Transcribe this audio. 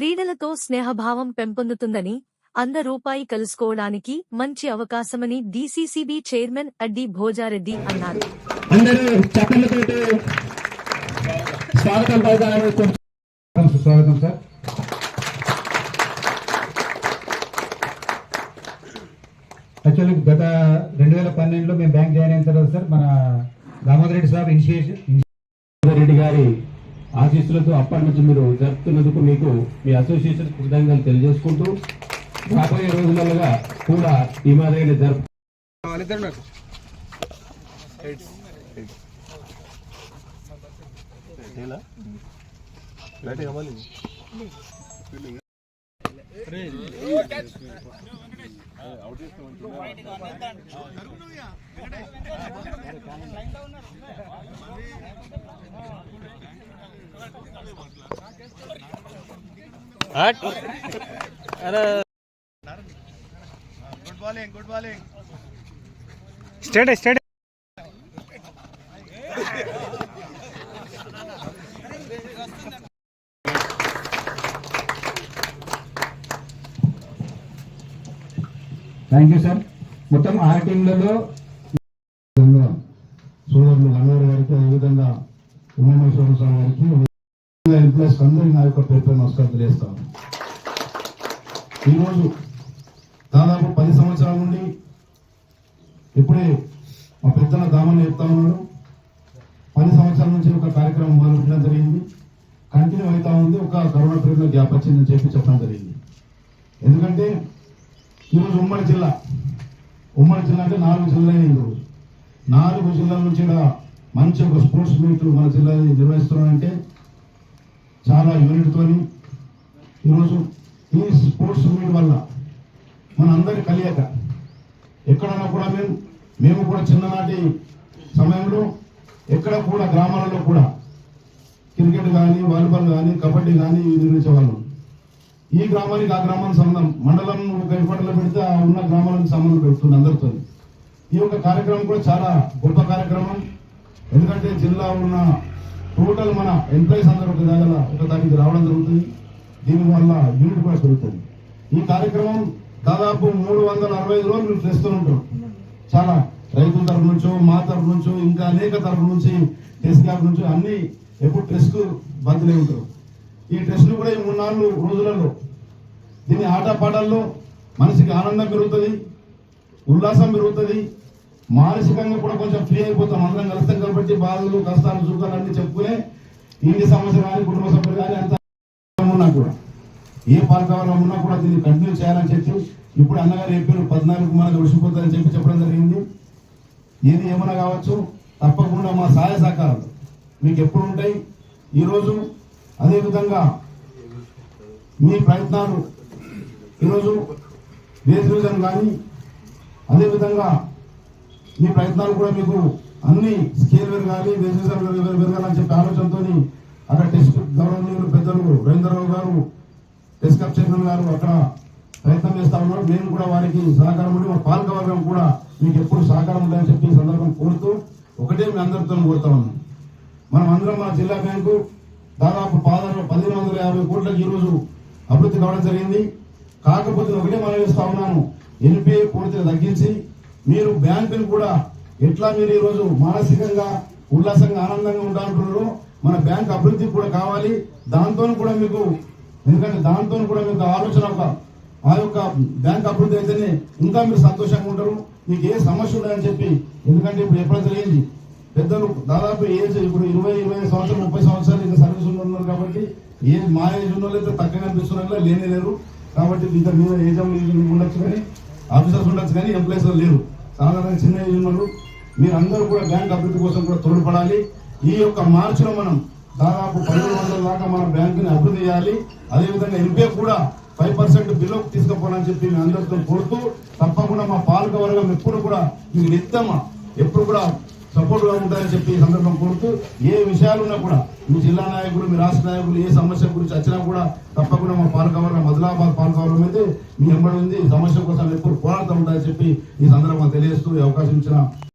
క్రీడలతో స్నేహభావం పెంపొందుతుందని అంద రూపాయి కలుసుకోవడానికి మంచి అవకాశమని డీసీసీబీ చైర్మన్ అడ్డి భోజారెడ్డి అన్నారు. స్వాగతం సార్. యాక్చువల్లీ గత రెండు వేల పన్నెండులో మేము బ్యాంక్ జాయిన్ అయిన తర్వాత సార్ మన దామోదర్ రెడ్డి సాబ్ ఇనిషియేషన్ రెడ్డి గారి ఆశీస్సులతో అప్పటి నుంచి మీరు జరుపుతున్నందుకు మీకు మీ అసోసియేషన్ కృతజ్ఞతలు తెలియజేసుకుంటూ రాబోయే రోజులలో కూడా ఈ మాదిరిగా జరుపు state state thank you sir మొత్తం ఆరు టీంలలో సోదరులు గన్నవరం గారికి అదేవిధంగా ఉమామేశ్వర స్వామి గారికి ఎంప్లాయీస్ అందరికీ నా యొక్క పేరు నమస్కారం తెలియజేస్తాను ఈరోజు దాదాపు పది సంవత్సరాల నుండి ఇప్పుడే మా పెద్దల దామని చెప్తా ఉన్నాడు. పది సంవత్సరాల నుంచి ఒక కార్యక్రమం మొదలుపెట్టడం జరిగింది. కంటిన్యూ అవుతా ఉంది. ఒక కరోనా పీరియడ్లో గ్యాప్ వచ్చిందని చెప్పి చెప్పడం జరిగింది. ఎందుకంటే ఈరోజు ఉమ్మడి జిల్లా ఉమ్మడి జిల్లా అంటే నాలుగు జిల్లాలే ఈరోజు. నాలుగు జిల్లాల నుంచి కూడా మంచి ఒక స్పోర్ట్స్ మీట్లు మన జిల్లా నిర్వహిస్తున్నాడంటే చాలా యూనిట్తోని ఈరోజు ఈ స్పోర్ట్స్ మీట్ వల్ల మన అందరి కలియక ఎక్కడన్నా కూడా మేము మేము కూడా చిన్ననాటి సమయంలో ఎక్కడ కూడా గ్రామాలలో కూడా క్రికెట్ కానీ వాలీబాల్ కానీ కబడ్డీ కానీ నిర్మించేవాళ్ళం ఈ గ్రామానికి ఆ గ్రామానికి సంబంధం మండలం ఒక పెడితే ఆ ఉన్న గ్రామానికి సంబంధం పెడుతుంది అందరితో ఈ యొక్క కార్యక్రమం కూడా చాలా గొప్ప కార్యక్రమం. ఎందుకంటే జిల్లా ఉన్న టోటల్ మన ఎంప్లాయీస్ అందరూ ఒక దగ్గర ఒక దానికి రావడం జరుగుతుంది. దీనివల్ల యూనిట్ కూడా పెరుగుతుంది. ఈ కార్యక్రమం దాదాపు మూడు వందల అరవై ఐదు రోజులు మీరు చేస్తూ ఉంటాం. చాలా రైతుల తరపు నుంచో మా తరఫు నుంచో ఇంకా అనేక తరపు నుంచి టెస్ట్ క్యాప్ నుంచి అన్ని ఎప్పుడు టెస్ట్ బదిలీ ఉంటారు. ఈ టెస్టులు కూడా ఈ మూడు నాలుగు రోజులలో దీని ఆటపాటల్లో మనిషికి ఆనందం పెరుగుతుంది ఉల్లాసం పెరుగుతుంది మానసికంగా కూడా కొంచెం ఫ్రీ అయిపోతాం. అందరం కలుస్తాం కాబట్టి బాధలు కష్టాలు సుఖాలు అన్ని చెప్పుకునే ఇంటి సమస్య కానీ కుటుంబ సభ్యులు కానీ అంత ఉన్నా కూడా. ఏ పాలకవర్గం ఉన్నా కూడా దీన్ని కంటిన్యూ చేయాలని చెప్పి ఇప్పుడు అన్నగారు చెప్పారు. పద్నాలుగు మనకు విడిచిపోతారని చెప్పి చెప్పడం జరిగింది. ఏది ఏమైనా కావచ్చు తప్పకుండా మా సహాయ సహకారాలు మీకు ఎప్పుడు ఉంటాయి. ఈరోజు అదేవిధంగా మీ ప్రయత్నాలు ఈరోజు రేస్ కానీ అదేవిధంగా మీ ప్రయత్నాలు కూడా మీకు అన్ని స్కేల్ పెరగాలి రేస్ పెరగాలని చెప్పి ఆలోచనతో అక్కడ టెస్ట్ గౌరవనీయులు పెద్దలు రవీంద్రరావు గారు టెస్ట్ కప్ చైర్మన్ గారు అక్కడ ప్రయత్నం చేస్తా ఉన్నారు. మేము కూడా వారికి సహకారం ఉండి మా పాలకవర్గం కూడా మీకు ఎప్పుడు సహకారం ఉండాలని చెప్పి ఈ సందర్భం కోరుతూ ఒకటే మీ అందరితో కోరుతా ఉన్నాం మనం అందరం మన జిల్లా బ్యాంకు దాదాపు పదహారు పదిహేను వందల యాభై కోట్లకు ఈరోజు అభివృద్ధి కావడం జరిగింది. కాకపోతే ఒకటే మనం చేస్తా ఉన్నాను. ఎన్పిఏ పూర్తిగా తగ్గించి మీరు బ్యాంకుని కూడా ఎట్లా మీరు ఈరోజు మానసికంగా ఉల్లాసంగా ఆనందంగా ఉండాలంటున్నారో మన బ్యాంక్ అభివృద్ధి కూడా కావాలి. దాంతో కూడా మీకు ఎందుకంటే దాంతో కూడా మీకు ఆలోచన ఒక ఆ యొక్క బ్యాంక్ అభివృద్ధి అయితేనే ఇంకా మీరు సంతోషంగా ఉంటారు. మీకు ఏ సమస్య ఉండదని చెప్పి ఎందుకంటే ఇప్పుడు ఎప్పుడైతే తెలియదు పెద్దలు దాదాపు ఏజ్ ఇప్పుడు ఇరవై ఇరవై సంవత్సరాలు ముప్పై సంవత్సరాలు ఇంకా సర్వీస్ ఉంటున్నారు ఉన్నారు కాబట్టి ఏ మా ఏజ్ ఉన్న వాళ్ళు అయితే తక్కువ కనిపిస్తున్నారు లేనే లేరు. కాబట్టి ఇంత మీద ఏజ్ ఉండొచ్చు కానీ ఆఫీసర్స్ ఉండొచ్చు కానీ ఎంప్లాయీస్ లేరు. సాధారణ చిన్న ఏజ్ ఉన్నారు మీరు అందరూ కూడా బ్యాంక్ అభివృద్ధి కోసం కూడా తోడ్పడాలి. ఈ యొక్క మార్చిలో మనం దాదాపు పదిహేను వందల దాకా మన బ్యాంకుని అభివృద్ధి చేయాలి. అదేవిధంగా ఎన్పిఏ కూడా ఫైవ్ పర్సెంట్ బిలోకి తీసుకుపోవాలని చెప్పి మీ అందరితో కోరుతూ తప్పకుండా మా పాలక వర్గం ఎప్పుడు కూడా మీకు నిత్యమా ఎప్పుడు కూడా సపోర్ట్గా ఉంటారని చెప్పి ఈ సందర్భం కోరుతూ ఏ విషయాలు ఉన్నా కూడా మీ జిల్లా నాయకులు మీ రాష్ట్ర నాయకులు ఏ సమస్య గురించి వచ్చినా కూడా తప్పకుండా మా పాలకవర్గం ఆదిలాబాద్ పాలకవర్గం అయితే మీ ఎంబడి ఉంది. సమస్య కోసం ఎప్పుడు పోరాడుతూ ఉంటారని చెప్పి ఈ సందర్భంగా తెలియజేస్తూ అవకాశం ఇచ్చిన